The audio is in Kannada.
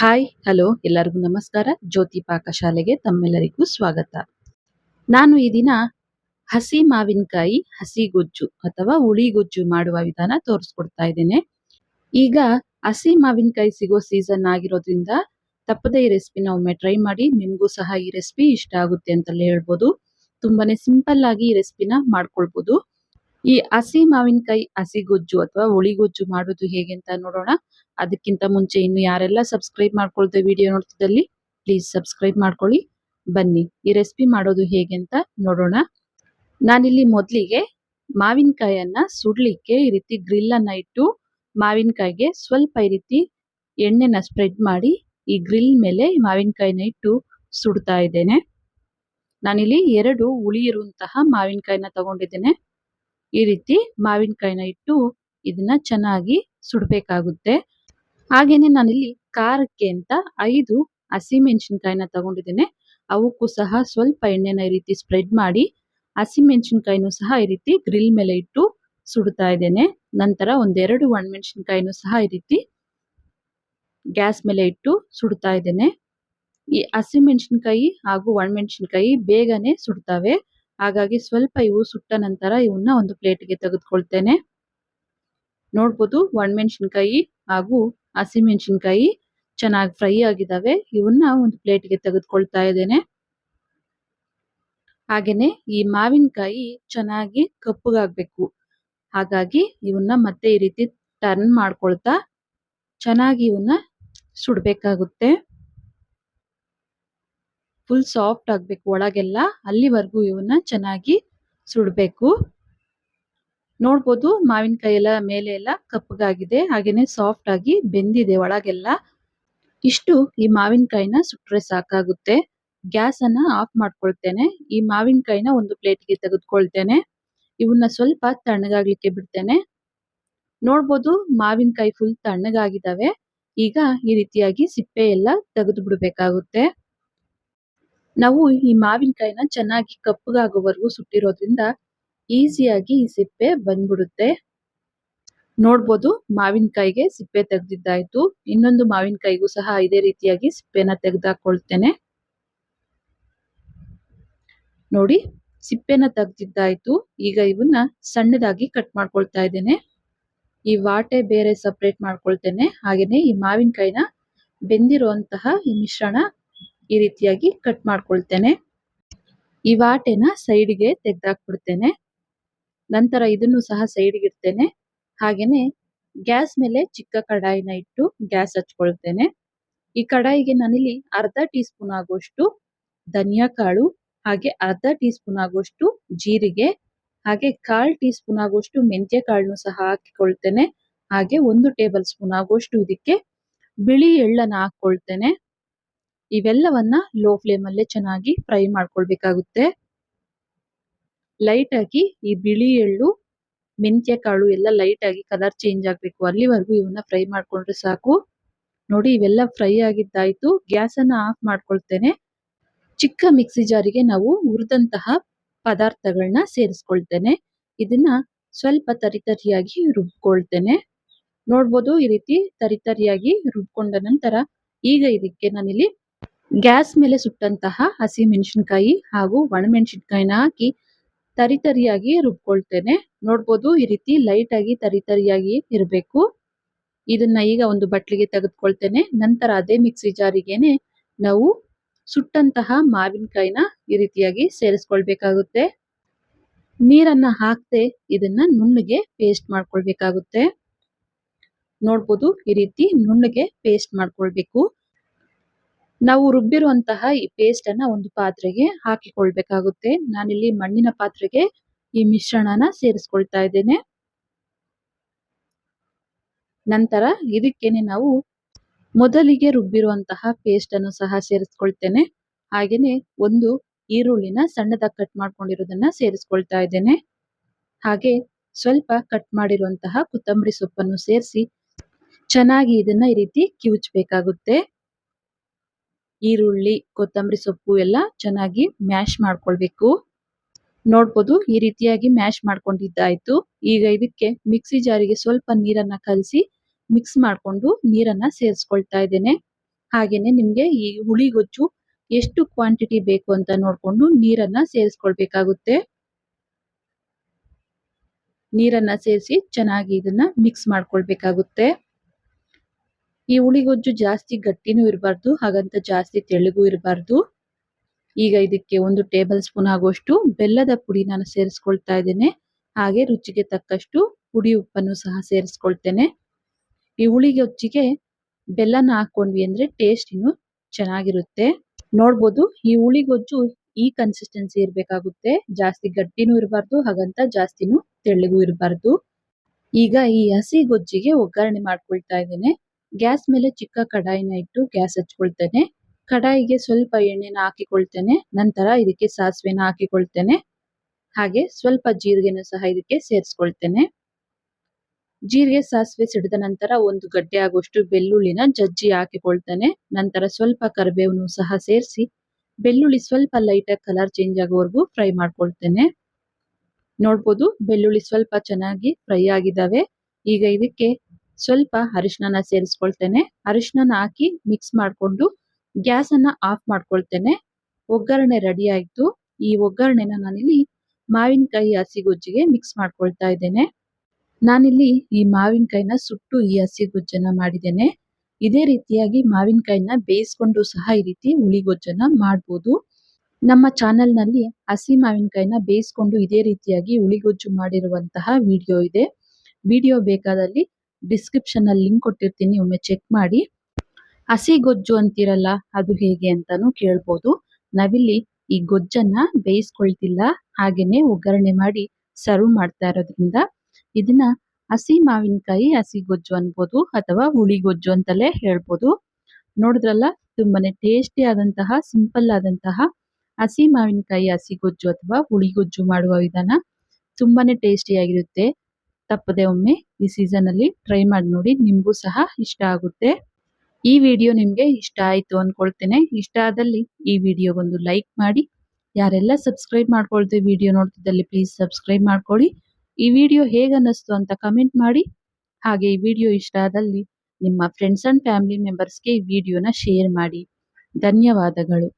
ಹಾಯ್ ಹಲೋ ಎಲ್ಲರಿಗೂ ನಮಸ್ಕಾರ. ಜ್ಯೋತಿ ಪಾಕಶಾಲೆಗೆ ತಮ್ಮೆಲ್ಲರಿಗೂ ಸ್ವಾಗತ. ನಾನು ಈ ದಿನ ಹಸಿ ಮಾವಿನಕಾಯಿ, ಹಸಿ ಗೊಜ್ಜು ಅಥವಾ ಹುಳಿ ಗೊಜ್ಜು ಮಾಡುವ ವಿಧಾನ ತೋರಿಸ್ಕೊಡ್ತಾ ಇದ್ದೇನೆ. ಈಗ ಹಸಿ ಮಾವಿನಕಾಯಿ ಸಿಗೋ ಸೀಸನ್ ಆಗಿರೋದ್ರಿಂದ ತಪ್ಪದೇ ಈ ರೆಸಿಪಿನ ಒಮ್ಮೆ ಟ್ರೈ ಮಾಡಿ, ನಿಮಗೂ ಸಹ ಈ ರೆಸಿಪಿ ಇಷ್ಟ ಆಗುತ್ತೆ ಅಂತಲೇ ಹೇಳ್ಬೋದು. ತುಂಬಾನೇ ಸಿಂಪಲ್ ಆಗಿ ಈ ರೆಸಿಪಿನ ಮಾಡ್ಕೊಳ್ಬೋದು. ಈ ಹಸಿ ಮಾವಿನಕಾಯಿ, ಹಸಿ ಗೊಜ್ಜು ಅಥವಾ ಹುಳಿ ಗೊಜ್ಜು ಮಾಡೋದು ಹೇಗೆ ಅಂತ ನೋಡೋಣ. ಅದಕ್ಕಿಂತ ಮುಂಚೆ ಇನ್ನು ಯಾರೆಲ್ಲ ಸಬ್ಸ್ಕ್ರೈಬ್ ಮಾಡ್ಕೊಳ್ತೇವೆ ವಿಡಿಯೋ ನೋಡ್ತಿದ್ದಲ್ಲಿ ಪ್ಲೀಸ್ ಸಬ್ಸ್ಕ್ರೈಬ್ ಮಾಡ್ಕೊಳ್ಳಿ. ಬನ್ನಿ, ಈ ರೆಸಿಪಿ ಮಾಡೋದು ಹೇಗೆ ಅಂತ ನೋಡೋಣ. ನಾನಿಲ್ಲಿ ಮೊದಲಿಗೆ ಮಾವಿನಕಾಯನ್ನ ಸುಡ್ಲಿಕ್ಕೆ ಈ ರೀತಿ ಗ್ರಿಲ್ ಅನ್ನ ಇಟ್ಟು, ಮಾವಿನಕಾಯಿಗೆ ಸ್ವಲ್ಪ ಈ ರೀತಿ ಎಣ್ಣೆನ ಸ್ಪ್ರೆಡ್ ಮಾಡಿ ಈ ಗ್ರಿಲ್ ಮೇಲೆ ಮಾವಿನಕಾಯಿನ ಇಟ್ಟು ಸುಡ್ತಾ ಇದ್ದೇನೆ. ನಾನಿಲ್ಲಿ ಎರಡು ಹುಳಿ ಇರುವಂತಹ ಮಾವಿನಕಾಯಿನ ತಗೊಂಡಿದ್ದೇನೆ. ಈ ರೀತಿ ಮಾವಿನಕಾಯಿನ ಇಟ್ಟು ಇದನ್ನ ಚೆನ್ನಾಗಿ ಸುಡಬೇಕಾಗುತ್ತೆ. ಹಾಗೇನೆ ನಾನಿಲ್ಲಿ ಖಾರಕ್ಕೆ ಅಂತ ಐದು ಹಸಿಮೆಣಸಿನಕಾಯಿನ ತಗೊಂಡಿದ್ದೇನೆ. ಅವಕ್ಕೂ ಸಹ ಸ್ವಲ್ಪ ಎಣ್ಣೆನ ಈ ರೀತಿ ಸ್ಪ್ರೆಡ್ ಮಾಡಿ ಹಸಿಮೆಣಸಿನ್ಕಾಯಿನೂ ಸಹ ಈ ರೀತಿ ಗ್ರಿಲ್ ಮೇಲೆ ಇಟ್ಟು ಸುಡ್ತಾ ಇದ್ದೇನೆ. ನಂತರ ಒಂದೆರಡು ಒಣಮೆಣಸಿನಕಾಯಿನೂ ಸಹ ಈ ರೀತಿ ಗ್ಯಾಸ್ ಮೇಲೆ ಇಟ್ಟು ಸುಡ್ತಾ ಇದ್ದೇನೆ. ಈ ಹಸಿಮೆಣಸಿನಕಾಯಿ ಹಾಗೂ ಒಣಮೆಣಸಿನಕಾಯಿ ಬೇಗನೆ ಸುಡ್ತವೆ. ಹಾಗಾಗಿ ಸ್ವಲ್ಪ ಇವು ಸುಟ್ಟ ನಂತರ ಇವನ್ನ ಒಂದು ಪ್ಲೇಟ್ಗೆ ತೆಗೆದುಕೊಳ್ತೇನೆ. ನೋಡ್ಬೋದು ಒಣಮೆಣಸಿನಕಾಯಿ ಹಾಗೂ ಹಸಿಮೆಣಸಿನಕಾಯಿ ಚೆನ್ನಾಗಿ ಫ್ರೈ ಆಗಿದ್ದಾವೆ ಇವನ್ನ ಒಂದು ಪ್ಲೇಟ್ಗೆ ತೆಗೆದುಕೊಳ್ತಾ ಇದ್ದೇನೆ. ಹಾಗೇನೆ ಈ ಮಾವಿನಕಾಯಿ ಚೆನ್ನಾಗಿ ಕಪ್ಪಗಾಗ್ಬೇಕು. ಹಾಗಾಗಿ ಇವನ್ನ ಮತ್ತೆ ಈ ರೀತಿ ಟರ್ನ್ ಮಾಡ್ಕೊಳ್ತಾ ಚೆನ್ನಾಗಿ ಇವನ್ನ ಸುಡ್ಬೇಕಾಗುತ್ತೆ. ಫುಲ್ ಸಾಫ್ಟ್ ಆಗ್ಬೇಕು ಒಳಗೆಲ್ಲ, ಅಲ್ಲಿವರೆಗೂ ಇವನ್ನ ಚೆನ್ನಾಗಿ ಸುಡಬೇಕು. ನೋಡ್ಬೋದು ಮಾವಿನಕಾಯಿ ಎಲ್ಲ ಮೇಲೆ ಎಲ್ಲ ಕಪ್ಪಗಾಗಿದೆ, ಹಾಗೇನೆ ಸಾಫ್ಟ್ ಆಗಿ ಬೆಂದಿದೆ ಒಳಗೆಲ್ಲ. ಇಷ್ಟು ಈ ಮಾವಿನಕಾಯಿನ ಸುಟ್ರೆ ಸಾಕಾಗುತ್ತೆ. ಗ್ಯಾಸ್ ಅನ್ನ ಆಫ್ ಮಾಡ್ಕೊಳ್ತೇನೆ. ಈ ಮಾವಿನಕಾಯಿನ ಒಂದು ಪ್ಲೇಟ್ಗೆ ತೆಗೆದುಕೊಳ್ತೇನೆ. ಇವನ್ನ ಸ್ವಲ್ಪ ತಣ್ಣಗಾಗ್ಲಿಕ್ಕೆ ಬಿಡ್ತೇನೆ. ನೋಡ್ಬೋದು ಮಾವಿನಕಾಯಿ ಫುಲ್ ತಣ್ಣಗಾಗಿದ್ದಾವೆ. ಈಗ ಈ ರೀತಿಯಾಗಿ ಸಿಪ್ಪೆ ಎಲ್ಲ ತೆಗೆದು ಬಿಡ್ಬೇಕಾಗುತ್ತೆ ನಾವು ಈ ಮಾವಿನಕಾಯಿನ ಚೆನ್ನಾಗಿ ಕಪ್ಪಗಾಗೋವರೆಗೂ ಸುಟ್ಟಿರೋದ್ರಿಂದ ಈಸಿಯಾಗಿ ಈ ಸಿಪ್ಪೆ ಬಂದ್ಬಿಡುತ್ತೆ. ನೋಡ್ಬೋದು ಮಾವಿನಕಾಯಿಗೆ ಸಿಪ್ಪೆ ತೆಗೆದಿದ್ದಾಯ್ತು. ಇನ್ನೊಂದು ಮಾವಿನಕಾಯಿಗೂ ಸಹ ಇದೇ ರೀತಿಯಾಗಿ ಸಿಪ್ಪೆನ ತೆಗೆದಾಕೊಳ್ತೇನೆ. ನೋಡಿ, ಸಿಪ್ಪೆನ ತೆಗ್ದಿದ್ದಾಯ್ತು. ಈಗ ಇವನ್ನ ಸಣ್ಣದಾಗಿ ಕಟ್ ಮಾಡ್ಕೊಳ್ತಾ ಇದ್ದೇನೆ. ಈ ವಾಟೆ ಬೇರೆ ಸಪ್ರೇಟ್ ಮಾಡ್ಕೊಳ್ತೇನೆ. ಹಾಗೇನೆ ಈ ಮಾವಿನಕಾಯಿನ ಬೆಂದಿರುವಂತಹ ಈ ಮಿಶ್ರಣ ಈ ರೀತಿಯಾಗಿ ಕಟ್ ಮಾಡ್ಕೊಳ್ತೇನೆ. ಈ ವಾಟೆನ ಸೈಡ್ಗೆ ತೆಗೆದಾಕ್ಬಿಡ್ತೇನೆ. ನಂತರ ಇದನ್ನು ಸಹ ಸೈಡ್ಗೆ ಇಡ್ತೇನೆ. ಹಾಗೇನೆ ಗ್ಯಾಸ್ ಮೇಲೆ ಚಿಕ್ಕ ಕಡಾಯಿನ ಇಟ್ಟು ಗ್ಯಾಸ್ ಹಚ್ಕೊಳ್ತೇನೆ. ಈ ಕಡಾಯಿಗೆ ನಾನಿಲ್ಲಿ ಅರ್ಧ ಟೀ ಸ್ಪೂನ್ ಆಗುವಷ್ಟು ಧನಿಯಾ ಕಾಳು ಹಾಗೆ ಅರ್ಧ ಟೀ ಸ್ಪೂನ್ ಆಗುವಷ್ಟು ಜೀರಿಗೆ, ಹಾಗೆ ಕಾಲ್ ಟೀ ಸ್ಪೂನ್ ಆಗುವಷ್ಟು ಮೆಂತ್ಯ ಕಾಳನ್ನು ಸಹ ಹಾಕಿಕೊಳ್ತೇನೆ. ಹಾಗೆ ಒಂದು ಟೇಬಲ್ ಸ್ಪೂನ್ ಆಗುವಷ್ಟು ಇದಕ್ಕೆ ಬಿಳಿ ಎಳ್ಳನ್ನ ಹಾಕೊಳ್ತೇನೆ ಇವೆಲ್ಲವನ್ನ ಲೋ ಫ್ಲೇಮ್ ಅಲ್ಲೇ ಚೆನ್ನಾಗಿ ಫ್ರೈ ಮಾಡ್ಕೊಳ್ಬೇಕಾಗುತ್ತೆ. ಲೈಟ್ ಆಗಿ ಈ ಬಿಳಿ ಎಳ್ಳು, ಮೆಂತ್ಯ ಕಾಳು ಎಲ್ಲ ಲೈಟ್ ಆಗಿ ಕಲರ್ ಚೇಂಜ್ ಆಗ್ಬೇಕು. ಅಲ್ಲಿವರೆಗೂ ಇವನ್ನ ಫ್ರೈ ಮಾಡ್ಕೊಂಡ್ರೆ ಸಾಕು. ನೋಡಿ ಇವೆಲ್ಲ ಫ್ರೈ ಆಗಿದ್ದಾಯ್ತು. ಗ್ಯಾಸ್ ಅನ್ನ ಆಫ್ ಮಾಡ್ಕೊಳ್ತೇನೆ. ಚಿಕ್ಕ ಮಿಕ್ಸಿ ಜಾರಿಗೆ ನಾವು ಹುರಿದಂತಹ ಪದಾರ್ಥಗಳನ್ನ ಸೇರಿಸ್ಕೊಳ್ತೇನೆ. ಇದನ್ನ ಸ್ವಲ್ಪ ತರಿತರಿಯಾಗಿ ರುಬ್ಕೊಳ್ತೇನೆ. ನೋಡ್ಬೋದು ಈ ರೀತಿ ತರಿತರಿಯಾಗಿ ರುಬ್ಕೊಂಡ ನಂತರ ಈಗ ಇದಕ್ಕೆ ನಾನಿಲ್ಲಿ ಗ್ಯಾಸ್ ಮೇಲೆ ಸುಟ್ಟಂತಹ ಹಸಿ ಮೆಣಸಿನ್ಕಾಯಿ ಹಾಗೂ ಒಣಮೆಣಸಿನ್ಕಾಯಿನ ಹಾಕಿ ತರಿತರಿಯಾಗಿ ರುಬ್ಕೊಳ್ತೇನೆ. ನೋಡ್ಬೋದು ಈ ರೀತಿ ಲೈಟ್ ಆಗಿ ತರಿತರಿಯಾಗಿ ಇರಬೇಕು. ಇದನ್ನ ಈಗ ಒಂದು ಬಟ್ಲಿಗೆ ತೆಗೆದುಕೊಳ್ತೇನೆ. ನಂತರ ಅದೇ ಮಿಕ್ಸಿ ಜಾರಿಗೆನೆ ನಾವು ಸುಟ್ಟಂತಹ ಮಾವಿನಕಾಯಿನ ಈ ರೀತಿಯಾಗಿ ಸೇರಿಸ್ಕೊಳ್ಬೇಕಾಗುತ್ತೆ. ನೀರನ್ನ ಹಾಕದೆ ಇದನ್ನ ನುಣ್ಣಗೆ ಪೇಸ್ಟ್ ಮಾಡ್ಕೊಳ್ಬೇಕಾಗುತ್ತೆ. ನೋಡ್ಬೋದು ಈ ರೀತಿ ನುಣ್ಣಗೆ ಪೇಸ್ಟ್ ಮಾಡ್ಕೊಳ್ಬೇಕು. ನಾವು ರುಬ್ಬಿರುವಂತಹ ಈ ಪೇಸ್ಟ್ ಅನ್ನ ಒಂದು ಪಾತ್ರೆಗೆ ಹಾಕಿಕೊಳ್ಬೇಕಾಗುತ್ತೆ. ನಾನಿಲ್ಲಿ ಮಣ್ಣಿನ ಪಾತ್ರೆಗೆ ಈ ಮಿಶ್ರಣನ ಸೇರಿಸ್ಕೊಳ್ತಾ ಇದ್ದೇನೆ. ನಂತರ ಇದಕ್ಕೇನೆ ನಾವು ಮೊದಲಿಗೆ ರುಬ್ಬಿರುವಂತಹ ಪೇಸ್ಟ್ ಅನ್ನು ಸಹ ಸೇರಿಸ್ಕೊಳ್ತೇನೆ. ಹಾಗೇನೆ ಒಂದು ಈರುಳ್ಳಿನ ಸಣ್ಣದಾಗಿ ಕಟ್ ಮಾಡ್ಕೊಂಡಿರೋದನ್ನ ಸೇರಿಸ್ಕೊಳ್ತಾ ಇದ್ದೇನೆ. ಹಾಗೆ ಸ್ವಲ್ಪ ಕಟ್ ಮಾಡಿರುವಂತಹ ಕೊತ್ತಂಬರಿ ಸೊಪ್ಪನ್ನು ಸೇರಿಸಿ ಚೆನ್ನಾಗಿ ಇದನ್ನ ಈ ರೀತಿ ಕಿವುಚ್ಬೇಕಾಗುತ್ತೆ. ಈರುಳ್ಳಿ, ಕೊತ್ತಂಬರಿ ಸೊಪ್ಪು ಎಲ್ಲ ಚೆನ್ನಾಗಿ ಮ್ಯಾಶ್ ಮಾಡ್ಕೊಳ್ಬೇಕು. ನೋಡ್ಬೋದು ಈ ರೀತಿಯಾಗಿ ಮ್ಯಾಶ್ ಮಾಡ್ಕೊಂಡಿದ್ದಾಯ್ತು. ಈಗ ಇದಕ್ಕೆ ಮಿಕ್ಸಿ ಜಾರಿಗೆ ಸ್ವಲ್ಪ ನೀರನ್ನ ಕಲಸಿ ಮಿಕ್ಸ್ ಮಾಡಿಕೊಂಡು ನೀರನ್ನ ಸೇರಿಸ್ಕೊಳ್ತಾ ಇದ್ದೇನೆ. ಹಾಗೇನೆ ನಿಮಗೆ ಈ ಹುಳಿಗೊಜ್ಜು ಎಷ್ಟು ಕ್ವಾಂಟಿಟಿ ಬೇಕು ಅಂತ ನೋಡ್ಕೊಂಡು ನೀರನ್ನ ಸೇರಿಸ್ಕೊಳ್ಬೇಕಾಗುತ್ತೆ. ನೀರನ್ನ ಸೇರಿಸಿ ಚೆನ್ನಾಗಿ ಇದನ್ನ ಮಿಕ್ಸ್ ಮಾಡ್ಕೊಳ್ಬೇಕಾಗುತ್ತೆ. ಈ ಹುಳಿಗೊಜ್ಜು ಜಾಸ್ತಿ ಗಟ್ಟಿನೂ ಇರಬಾರ್ದು, ಹಾಗಂತ ಜಾಸ್ತಿ ತೆಳ್ಳಗೂ ಇರಬಾರ್ದು. ಈಗ ಇದಕ್ಕೆ ಒಂದು ಟೇಬಲ್ ಸ್ಪೂನ್ ಆಗುವಷ್ಟು ಬೆಲ್ಲದ ಪುಡಿ ನಾನು ಸೇರಿಸ್ಕೊಳ್ತಾ ಇದ್ದೇನೆ. ಹಾಗೆ ರುಚಿಗೆ ತಕ್ಕಷ್ಟು ಪುಡಿ ಉಪ್ಪನ್ನು ಸಹ ಸೇರಿಸ್ಕೊಳ್ತೇನೆ. ಈ ಹುಳಿಗೊಜ್ಜಿಗೆ ಬೆಲ್ಲನ ಹಾಕೊಂಡ್ವಿ ಅಂದ್ರೆ ಟೇಸ್ಟ್ ಇನ್ನು ಚೆನ್ನಾಗಿರುತ್ತೆ. ನೋಡ್ಬೋದು, ಈ ಹುಳಿಗೊಜ್ಜು ಈ ಕನ್ಸಿಸ್ಟೆನ್ಸಿ ಇರಬೇಕಾಗುತ್ತೆ. ಜಾಸ್ತಿ ಗಟ್ಟಿನೂ ಇರಬಾರ್ದು, ಹಾಗಂತ ಜಾಸ್ತಿನೂ ತೆಳ್ಳಗೂ ಇರಬಾರ್ದು. ಈಗ ಈ ಹಸಿ ಗೊಜ್ಜಿಗೆ ಒಗ್ಗರಣೆ ಮಾಡ್ಕೊಳ್ತಾ ಇದ್ದೇನೆ. ಗ್ಯಾಸ್ ಮೇಲೆ ಚಿಕ್ಕ ಕಡಾಯಿನ ಇಟ್ಟು ಗ್ಯಾಸ್ ಹಚ್ಕೊಳ್ತೇನೆ. ಕಡಾಯಿಗೆ ಸ್ವಲ್ಪ ಎಣ್ಣೆನ ಹಾಕಿಕೊಳ್ತೇನೆ. ನಂತರ ಇದಕ್ಕೆ ಸಾಸಿವೆನ ಹಾಕಿಕೊಳ್ತೇನೆ. ಹಾಗೆ ಸ್ವಲ್ಪ ಜೀರಿಗೆನ ಸಹ ಇದಕ್ಕೆ ಸೇರಿಸ್ಕೊಳ್ತೇನೆ. ಜೀರಿಗೆ ಸಾಸಿವೆ ಸಿಡಿದ ನಂತರ ಒಂದು ಗಡ್ಡೆ ಆಗುವಷ್ಟು ಬೆಳ್ಳುಳ್ಳಿನ ಜಜ್ಜಿ ಹಾಕಿಕೊಳ್ತೇನೆ. ನಂತರ ಸ್ವಲ್ಪ ಕರಿಬೇವನ್ನು ಸಹ ಸೇರಿಸಿ ಬೆಳ್ಳುಳ್ಳಿ ಸ್ವಲ್ಪ ಲೈಟಾಗಿ ಕಲರ್ ಚೇಂಜ್ ಆಗೋವರೆಗೂ ಫ್ರೈ ಮಾಡ್ಕೊಳ್ತೇನೆ. ನೋಡ್ಬೋದು ಬೆಳ್ಳುಳ್ಳಿ ಸ್ವಲ್ಪ ಚೆನ್ನಾಗಿ ಫ್ರೈ ಆಗಿದ್ದಾವೆ. ಈಗ ಇದಕ್ಕೆ ಸ್ವಲ್ಪ ಅರಿಶಿನ ಸೇರಿಸ್ಕೊಳ್ತೇನೆ. ಅರಿಶಿನ ಹಾಕಿ ಮಿಕ್ಸ್ ಮಾಡಿಕೊಂಡು ಗ್ಯಾಸ್ ಅನ್ನ ಆಫ್ ಮಾಡ್ಕೊಳ್ತೇನೆ. ಒಗ್ಗರಣೆ ರೆಡಿ ಆಯ್ತು. ಈ ಒಗ್ಗರಣೆನ ನಾನಿಲ್ಲಿ ಮಾವಿನಕಾಯಿ ಹಸಿಗೊಜ್ಜಿಗೆ ಮಿಕ್ಸ್ ಮಾಡ್ಕೊಳ್ತಾ ಇದ್ದೇನೆ. ನಾನಿಲ್ಲಿ ಈ ಮಾವಿನಕಾಯಿನ ಸುಟ್ಟು ಈ ಹಸಿಗೊಜ್ಜನ್ನ ಮಾಡಿದ್ದೇನೆ. ಇದೇ ರೀತಿಯಾಗಿ ಮಾವಿನಕಾಯಿನ ಬೇಯಿಸ್ಕೊಂಡು ಸಹ ಈ ರೀತಿ ಹುಳಿಗೊಜ್ಜನ್ನ ಮಾಡ್ಬೋದು. ನಮ್ಮ ಚಾನೆಲ್ನಲ್ಲಿ ಹಸಿ ಮಾವಿನಕಾಯಿನ ಬೇಯಿಸ್ಕೊಂಡು ಇದೇ ರೀತಿಯಾಗಿ ಹುಳಿಗೊಜ್ಜು ಮಾಡಿರುವಂತಹ ವಿಡಿಯೋ ಇದೆ. ವಿಡಿಯೋ ಬೇಕಾದಲ್ಲಿ ಡಿಸ್ಕ್ರಿಪ್ಷನ್ ಅಲ್ಲಿ ಲಿಂಕ್ ಕೊಟ್ಟಿರ್ತೀನಿ, ಒಮ್ಮೆ ಚೆಕ್ ಮಾಡಿ. ಹಸಿ ಗೊಜ್ಜು ಅಂತಿರಲ್ಲ, ಅದು ಹೇಗೆ ಅಂತಾನು ಕೇಳ್ಬೋದು. ನಾವಿಲ್ಲಿ ಈ ಗೊಜ್ಜನ್ನ ಬೇಯಿಸ್ಕೊಳ್ತಿಲ್ಲ, ಹಾಗೇನೆ ಒಗ್ಗರಣೆ ಮಾಡಿ ಸರ್ವ್ ಮಾಡ್ತಾ ಇರೋದ್ರಿಂದ ಇದನ್ನ ಹಸಿ ಮಾವಿನಕಾಯಿ, ಹಸಿ ಗೊಜ್ಜು ಅನ್ಬೋದು ಅಥವಾ ಹುಳಿ ಗೊಜ್ಜು ಅಂತಲೇ ಹೇಳ್ಬೋದು. ನೋಡಿದ್ರಲ್ಲ, ತುಂಬಾನೇ ಟೇಸ್ಟಿ ಆದಂತಹ ಸಿಂಪಲ್ ಆದಂತಹ ಹಸಿ ಮಾವಿನಕಾಯಿ, ಹಸಿ ಗೊಜ್ಜು ಅಥವಾ ಹುಳಿ ಗೊಜ್ಜು ಮಾಡುವ ವಿಧಾನ ತುಂಬಾನೇ ಟೇಸ್ಟಿ ಆಗಿರುತ್ತೆ. ತಪ್ಪದೆ ಒಮ್ಮೆ ಈ ಸೀಸನ್ ಅಲ್ಲಿ ಟ್ರೈ ಮಾಡಿ ನೋಡಿ ನಿಮಗೂ ಸಹ ಇಷ್ಟ ಆಗುತ್ತೆ. ಈ ವಿಡಿಯೋ ನಿಮ್ಗೆ ಇಷ್ಟ ಆಯ್ತು ಅನ್ಕೊಳ್ತೇನೆ. ಇಷ್ಟ ಆದಲ್ಲಿ ಈ ವಿಡಿಯೋಗೊಂದು ಲೈಕ್ ಮಾಡಿ. ಯಾರೆಲ್ಲ ಸಬ್ಸ್ಕ್ರೈಬ್ ಮಾಡ್ಕೊಳ್ತೇವೆ ವಿಡಿಯೋ ನೋಡ್ತಿದ್ದಲ್ಲಿ ಪ್ಲೀಸ್ ಸಬ್ಸ್ಕ್ರೈಬ್ ಮಾಡ್ಕೊಳ್ಳಿ ಈ ವಿಡಿಯೋ ಹೇಗೆ ಅನ್ನಿಸ್ತು ಅಂತ ಕಮೆಂಟ್ ಮಾಡಿ. ಹಾಗೆ ಈ ವಿಡಿಯೋ ಇಷ್ಟ ಆದಲ್ಲಿ ನಿಮ್ಮ ಫ್ರೆಂಡ್ಸ್ ಅಂಡ್ ಫ್ಯಾಮಿಲಿ ಮೆಂಬರ್ಸ್ಗೆ ಈ ವಿಡಿಯೋನ ಶೇರ್ ಮಾಡಿ. ಧನ್ಯವಾದಗಳು.